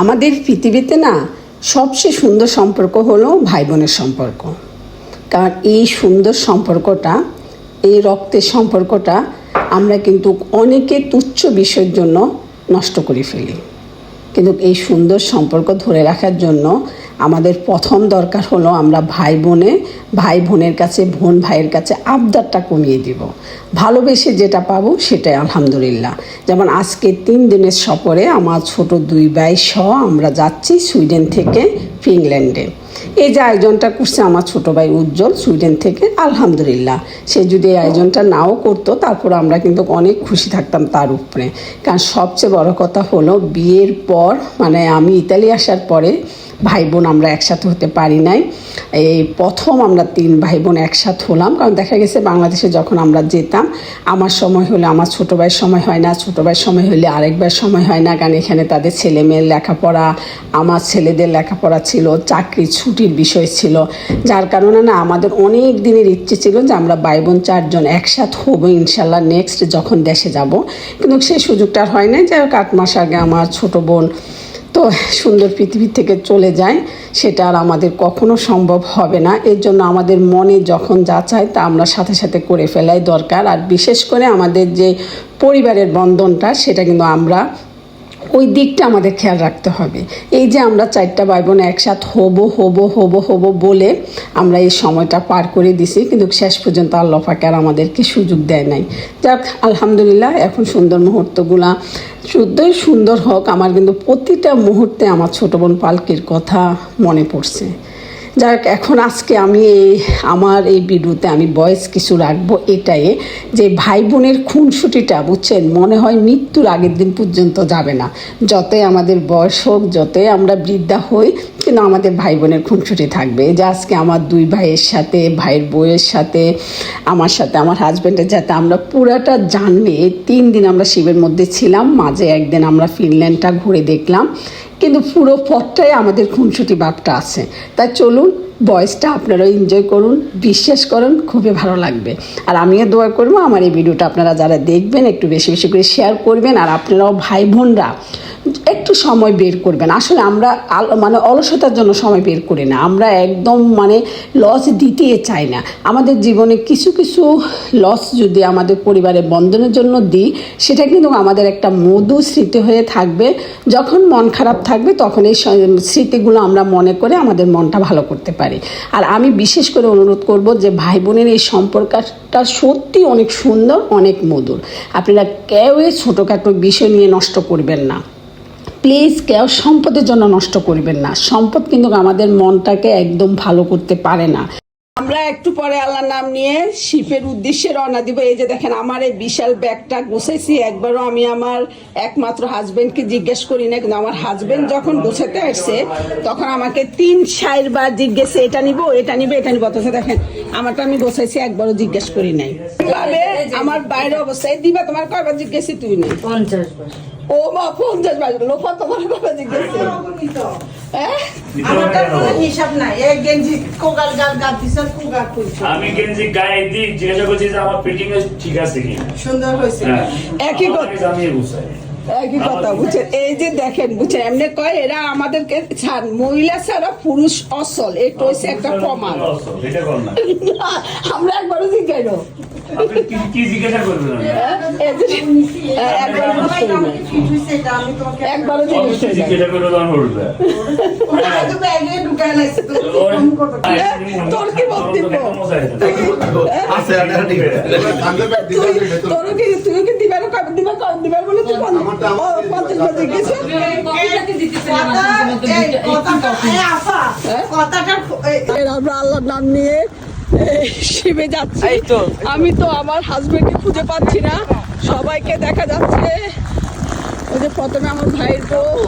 আমাদের পৃথিবীতে না সবচেয়ে সুন্দর সম্পর্ক হলো ভাই বোনের সম্পর্ক। কারণ এই সুন্দর সম্পর্কটা, এই রক্তের সম্পর্কটা আমরা কিন্তু অনেকে তুচ্ছ বিষয়ের জন্য নষ্ট করে ফেলি। কিন্তু এই সুন্দর সম্পর্ক ধরে রাখার জন্য আমাদের প্রথম দরকার হলো আমরা ভাই বোনে ভাই বোনের কাছে, বোন ভাইয়ের কাছে আবদারটা কমিয়ে দিব। ভালোবেসে যেটা পাবো সেটাই আলহামদুলিল্লাহ। যেমন আজকে তিন দিনের সফরে আমার ছোট দুই ভাই সহ আমরা যাচ্ছি সুইডেন থেকে ফিনল্যান্ডে। এই যে আয়োজনটা করছে আমার ছোট ভাই উজ্জ্বল সুইডেন থেকে, আলহামদুলিল্লাহ। সে যদি এই আয়োজনটা নাও করতো তারপর আমরা কিন্তু অনেক খুশি থাকতাম তার উপরে। কারণ সবচেয়ে বড় কথা হলো বিয়ের পর মানে আমি ইতালি আসার পরে ভাই বোন আমরা একসাথে হতে পারি নাই। এই প্রথম আমরা তিন ভাই বোন একসাথে হলাম, কারণ দেখা গেছে বাংলাদেশে যখন আমরা যেতাম, আমার সময় হলে, আমার ছোটো ভাইয়ের সময় হয় না, ছোটো ভাইয়ের সময় হলে আরেকবার সময় হয় না, কারণ এখানে তাদের ছেলে মেয়ের লেখাপড়া, আমার ছেলেদের লেখাপড়া ছিল, চাকরি ছুটির বিষয় ছিল, যার কারণে না আমাদের অনেক দিনের ইচ্ছে ছিল যে আমরা ভাই বোন চারজন একসাথে হব, ইনশাল্লাহ নেক্সট যখন দেশে যাব। কিন্তু সেই সুযোগটা আর হয় না যাই হোক মাস আগে আমার ছোটো বোন তো সুন্দর পৃথিবী থেকে চলে যায়, সেটা আর আমাদের কখনো সম্ভব হবে না। এর জন্য আমাদের মনে যখন যা চায় তা আমরা সাথে সাথে করে ফেলাই দরকার। আর বিশেষ করে আমাদের যে পরিবারের বন্ধনটা, সেটা কিন্তু আমরা ওই দিকটা আমাদের খেয়াল রাখতে হবে। এই যে আমরা চারটা ভাই বোন একসাথ হব হব হব হব বলে আমরা এই সময়টা পার করে দিছি, কিন্তু শেষ পর্যন্ত আল্লাহ আর আমাদেরকে সুযোগ দেয় নাই। যাক, আলহামদুলিল্লাহ, এখন সুন্দর মুহূর্তগুলা। শুদ্ধই সুন্দর হোক, আমার কিন্তু প্রতিটা মুহূর্তে আমার ছোটো বোন পালকির কথা মনে পড়ছে। যাক এখন আজকে আমি এই আমার এই ভিডিওতে আমি বয়স কিছু রাখব এটাই। যে ভাই বোনের খুনসুটিটা, বুঝছেন? মনে হয় মৃত্যুর আগের দিন পর্যন্ত যাবে না। যতই আমাদের বয়স হোক, যতই আমরা বৃদ্ধা হই কিন্তু আমাদের ভাই বোনের খুনসুটি থাকবে। যে আজকে আমার দুই ভাইয়ের সাথে, ভাইয়ের বউয়ের সাথে, আমার সাথে, আমার হাজব্যান্ডের সাথে আমরা পুরাটা জানলে তিন দিন আমরা শিবের মধ্যে ছিলাম, মাঝে একদিন আমরা ফিনল্যান্ডটা ঘুরে দেখলাম। কিন্তু পুরো পথটাই আমাদের খুনসুটি বাপটা আছে। তাই চলুন বয়সটা আপনারা এনজয় করুন, বিশ্বাস করুন, খুবই ভালো লাগবে। আর আমিও দোয়া করব, আমার এই ভিডিওটা আপনারা যারা দেখবেন, একটু বেশি বেশি করে শেয়ার করবেন, আর আপনারাও ভাই বোনরা একটু সময় বের করবেন। আসলে আমরা মানে অলসতার জন্য সময় বের করি না। আমরা একদম মানে লস দিতে চাই না। আমাদের জীবনে কিছু কিছু লস যদি আমাদের পরিবারের বন্ধনের জন্য দিই, সেটা কিন্তু আমাদের একটা মধু স্মৃতি হয়ে থাকবে। যখন মন খারাপ থাকবে, তখন এই স্মৃতিগুলো আমরা মনে করে আমাদের মনটা ভালো করতে পারি। আর আমি বিশেষ করে অনুরোধ করব যে ভাই বোনের এই সম্পর্কটা সত্যি অনেক সুন্দর, অনেক মধুর। আপনারা কেউ ছোটোখাটো বিষয় নিয়ে নষ্ট করবেন না। প্লিজ কেউ সম্পদের জন্য নষ্ট করবেন না। সম্পদ কিন্তু আমাদের মনটাকে একদম ভালো করতে পারে না। আমরা একটু পরে আল্লাহর নাম নিয়ে শিপের উদ্দেশ্যে রওনা দিব। এই যে দেখেন, আমার এই বিশাল ব্যাগটা গুছাইছি। একবারও আমি আমার একমাত্র হাজবেন্ডকে জিজ্ঞেস করি না কিন্তু আমার হাজবেন্ড যখন গোছাতে আসছে, তখন আমাকে তিন সাইর বার জিজ্ঞেস, এটা নিব এটা নিব এটা নিব। অথচ দেখেন আমারটা আমি গোছাইছি একবারও জিজ্ঞেস করি নাই। আমার বাইরে অবস্থায় দিবা তোমার কয়বার জিজ্ঞেসই তুই নেই? পঞ্চাশ ও মা পঞ্চাশ বাজলো লোপা তোমার কয়বার জিজ্ঞেস? আমারটার কোনো হিসাব নাই। এক গেঞ্জি কোগাল গাল গাল দিছে কোগাল কইছে আমি গেঞ্জি গায়ে দিই জিজ্ঞাসা করছি যে আমার ফিটিং ঠিক আছে কি সুন্দর হয়েছে। হ্যাঁ। একই কথা। বুঝাই। একই কথা বুঝছেন? এই যে দেখেন বুঝছেন এমনি কয় এরা আমাদেরকে ছাড় মহিলা ছাড়া পুরুষ অসল এটা হচ্ছে একটা প্রমাণ। আমরা একবারও দিই না? আপনি কি কি জিজ্ঞাসা কি দিবার দিবার দিবার বলে তুই পঞ্চাশ আমার- বার জিজ্ঞেস কথাটা আল্লাহর নাম নিয়ে শিবে যাচ্ছি। আমি তো আমার হাজবেন্ডকে খুঁজে পাচ্ছি না। সবাইকে দেখা যাচ্ছে। ওই যে প্রথমে আমার ভাইয়ের বউ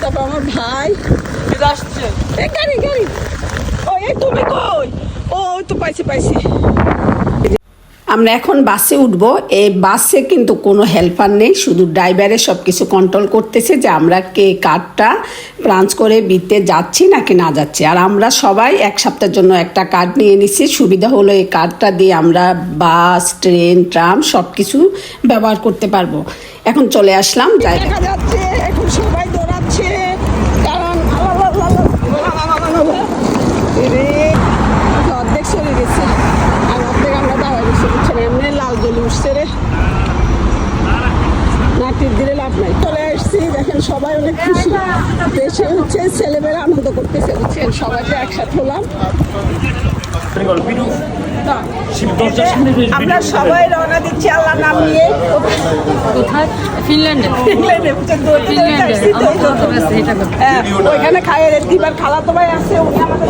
তারপর আমার ভাই। আসছে। গাড়ি গাড়ি। ও এই তুমি কই? ও তো পাইছি পাইছি। আমরা এখন বাসে উঠব। এই বাসে কিন্তু কোনো হেল্পার নেই, শুধু ড্রাইভারে সব কিছু কন্ট্রোল করতেছে যে আমরা কে কার্ডটা ব্রাঞ্চ করে বিতে যাচ্ছি নাকি না যাচ্ছি। আর আমরা সবাই এক সপ্তাহের জন্য একটা কার্ড নিয়ে নিচ্ছি সুবিধা হলো এই কার্ডটা দিয়ে আমরা বাস, ট্রেন, ট্রাম সব কিছু ব্যবহার করতে পারব। এখন চলে আসলাম দেখা নাটক দিলে লাভ নাই। আসছি দেখেন সবাই অনেক খুশি। দেশে হচ্ছে ছেলেমেয়েরা আনন্দ করতেছে বুঝছেন? সবাইকে একসাথে হলাম। আমরা সবাই রওনা দিচ্ছি আল্লাহ নাম নিয়ে। হ্যাঁ, খাইয়ে দিবার খালা তো ভাই আছে উনি আমাদের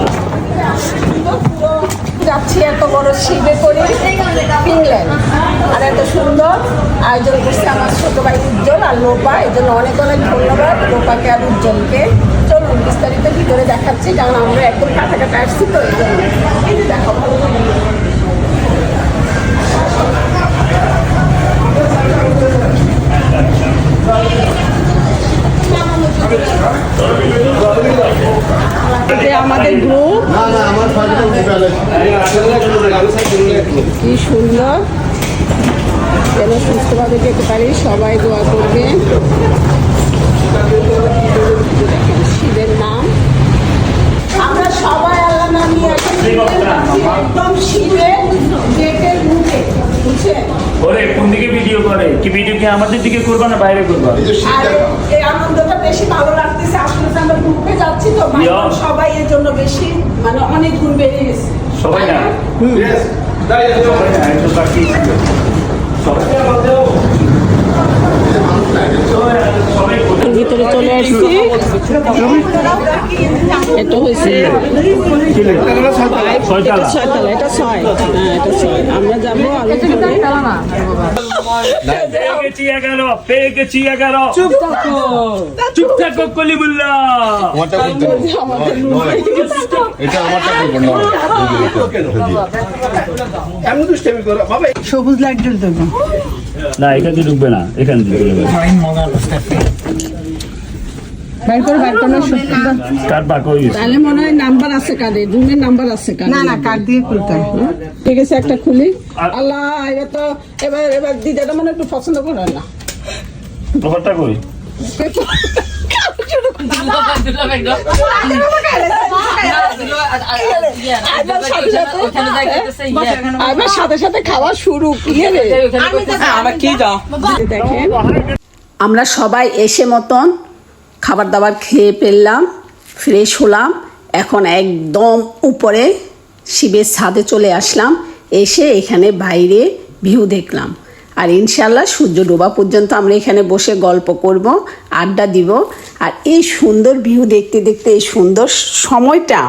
যাচ্ছি এত বড় শিবে করে ফিনল্যান্ড আর এত সুন্দর আয়োজন করছে আমার ছোট ভাই উজ্জ্বল আর লোপা। এই জন্য অনেক অনেক ধন্যবাদ। লোপাকে আর উজ্জ্বলকে। চলুন বিস্তারিত ভিতরে দেখাচ্ছি। কারণ আমরা একদম কাছাকাছি আসছি তো, এই জন্য। দেখো ভালো করে। যে আমাদের গ্রুপ না না আমার ফাইলটা মোবাইলে কি সুন্দর যেন সুস্থভাবে যেতে পারি সবাই দোয়া করবে শিবের নাম আমরা সবাই আল্লাহ নাম নিয়ে এখন ঘুরতে যাচ্ছি, একদম শিবের গেটের মুখে ওরে কোন দিকে ভিডিও করে? কি ভিডিও কি আমাদের দিকে করবা না বাইরে করবা? এই আনন্দটা বেশি ভালো লাগতেছে। আসলে আমরা গ্রুপে যাচ্ছি তো সবাই এর জন্য বেশি মানে অনেক গুণ বেড়ে গেছে। সবাই না? Yes. সবাই ভিতরে চলে আসছি। এটা হয়েছে ছয়তলা। এটা ছয়। হ্যাঁ এটা ছয়। আমরা যাব আলো করে তারা না পেয়ে গেছি এগারো পেয়ে গেছি এগারো। চুপ থাকো। চুপ থাকো। কলিমুল্লাহ আমারটা করতে না। আমাদের নয়, এটা আমারটা করব না সবুজ লাইট জ্বলতে না এখান দিয়ে ঢুকবে না। এখান দিয়ে ঢুকবে বাইর করে বাইর করে সবুজ দাও। কার হয়ে তাহলে মনে হয় নাম্বার আছে কার্ডে রুমের নাম্বার আছে কার্ডে না না কাঠ দিয়ে খুলতে? ঠিক আছে একটা খুলি। আল্লাহ এবার তো এবার এবার দিদাটা মনে হয় একটু পছন্দ করে না। ব্যাপারটা কই? সাথে সাথে খাওয়া শুরু দেখেন। আমরা সবাই এসে মতন খাবার দাবার খেয়ে ফেললাম ফ্রেশ হলাম, এখন একদম উপরে শিবের ছাদে চলে আসলাম, এসে এখানে বাইরে ভিউ দেখলাম। আর ইনশাল্লাহ সূর্য ডোবা পর্যন্ত আমরা এখানে বসে গল্প করব, আড্ডা দিব। আর এই সুন্দর ভিউ দেখতে দেখতে, এই সুন্দর সময়টা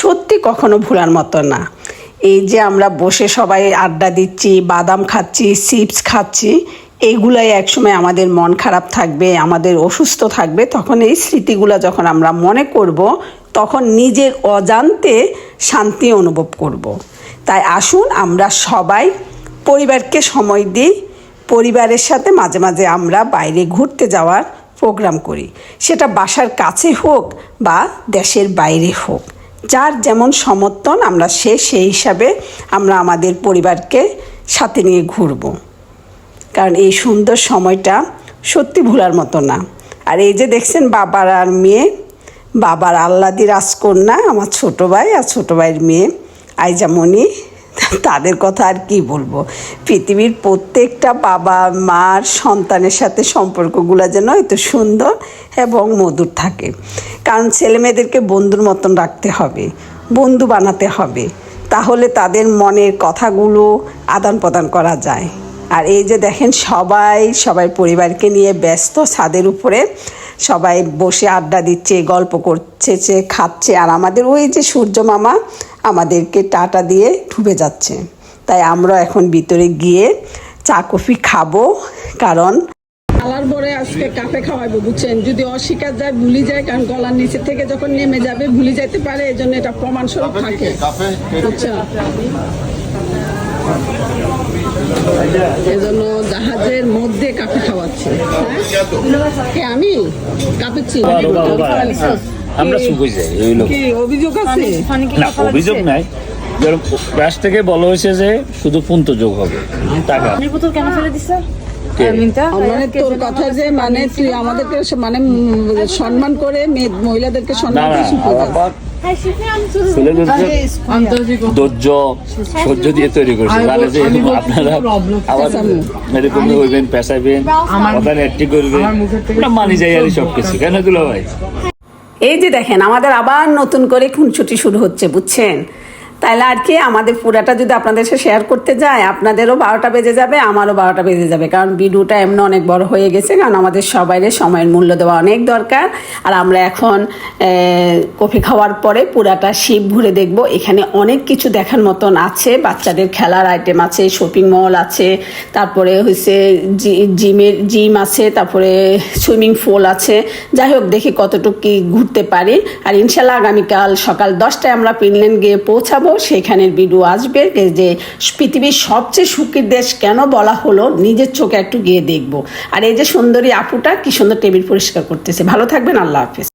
সত্যি কখনো ভোলার মতো না। এই যে আমরা বসে সবাই আড্ডা দিচ্ছি, বাদাম খাচ্ছি, চিপস খাচ্ছি এইগুলাই একসময় আমাদের মন খারাপ থাকবে, আমাদের অসুস্থ থাকবে, তখন এই স্মৃতিগুলো যখন আমরা মনে করব, তখন নিজের অজান্তে শান্তি অনুভব করব। তাই আসুন আমরা সবাই পরিবারকে সময় দিই, পরিবারের সাথে মাঝে মাঝে আমরা বাইরে ঘুরতে যাওয়ার প্রোগ্রাম করি। সেটা বাসার কাছে হোক বা দেশের বাইরে হোক। যার যেমন সমর্থন, আমরা সে সেই হিসাবে আমরা আমাদের পরিবারকে সাথে নিয়ে ঘুরবো। কারণ এই সুন্দর সময়টা সত্যি ভোলার মতো না। আর এই যে দেখছেন বাবার আর মেয়ে, বাবার আল্লাদি রাজকন্যা, আমার ছোট ভাই আর ছোট ভাইয়ের মেয়ে আইজামণি তাদের কথা আর কি বলব? পৃথিবীর প্রত্যেকটা বাবা, মার, সন্তানের সাথে সম্পর্কগুলো যেন এত সুন্দর এবং মধুর থাকে। কারণ ছেলে মেয়েদেরকে বন্ধুর মতন রাখতে হবে, বন্ধু বানাতে হবে। তাহলে তাদের মনের কথাগুলো আদান প্রদান করা যায়। আর এই যে দেখেন সবাই সবাই পরিবারকে নিয়ে ব্যস্ত ছাদের উপরে সবাই বসে আড্ডা দিচ্ছে গল্প করছে যে খাচ্ছে। আর আমাদের ওই যে সূর্য মামা আমাদেরকে টাটা দিয়ে ডুবে যাচ্ছে। তাই আমরা এখন ভিতরে গিয়ে চা কফি খাব কারণ খালার পরে আজকে কাপে খাওয়াবো বুঝছেন? যদি অস্বীকার যায় ভুলি যায় কারণ গলার নিচে থেকে যখন নেমে যাবে ভুলি যেতে পারে এই জন্য এটা প্রমাণ স্বরূপ থাকে। কাফে বুঝছ এজন্য জাহাজের মধ্যে কাপে খাওয়াচ্ছে। হ্যাঁ? কে আমি? বাবা, বাবা। আমরা যাই এই লোক। অভিযোগ আছে? না অভিযোগ নাই। ব্যাস থেকে বলা হয়েছে যে শুধু পুন্ত যোগ হবে টাকা। বোতল কেন ফেলে দিছে মানে তোর কথা যে মানে তুই আমাদেরকে মানে সম্মান করে মেয়ে মহিলাদেরকে সম্মান ধৈর্য সহ্য দিয়ে তৈরি করছে। যে আপনারা আবার এরকম হইবেন পেশাইবেন কথা নেটটি করবেন। মানি যাই আর সব কিছু কেন দুলা ভাই এই যে দেখেন আমাদের আবার নতুন করে খুনছুটি শুরু হচ্ছে বুঝছেন? তাইলে আর কি আমাদের পুরাটা যদি আপনাদের সাথে শেয়ার করতে যায়, আপনাদেরও বারোটা বেজে যাবে, আমারও বারোটা বেজে যাবে। কারণ ভিডিওটা এমনি অনেক বড় হয়ে গেছে, কারণ আমাদের সবাইয়ের সময়ের মূল্য দেওয়া অনেক দরকার। আর আমরা এখন কফি খাওয়ার পরে পুরাটা শিপ ঘুরে দেখব। এখানে অনেক কিছু দেখার মতন আছে, বাচ্চাদের খেলার আইটেম আছে শপিং মল আছে, তারপরে হচ্ছে জিমের জিম আছে, তারপরে সুইমিং পুল আছে। যাই হোক, দেখি কতটুকু কি ঘুরতে পারি। আর ইনশাল্লাহ আগামীকাল সকাল দশটায় আমরা ফিনল্যান্ড গিয়ে পৌঁছাবো। সেখানের ভিডিও আসবে যে পৃথিবীর সবচেয়ে সুখীর দেশ কেন বলা হলো নিজের চোখে একটু গিয়ে দেখব। আর এই যে সুন্দরী আপুটা কি সুন্দর টেবিল পরিষ্কার করতেছে। ভালো থাকবেন, আল্লাহ হাফেজ।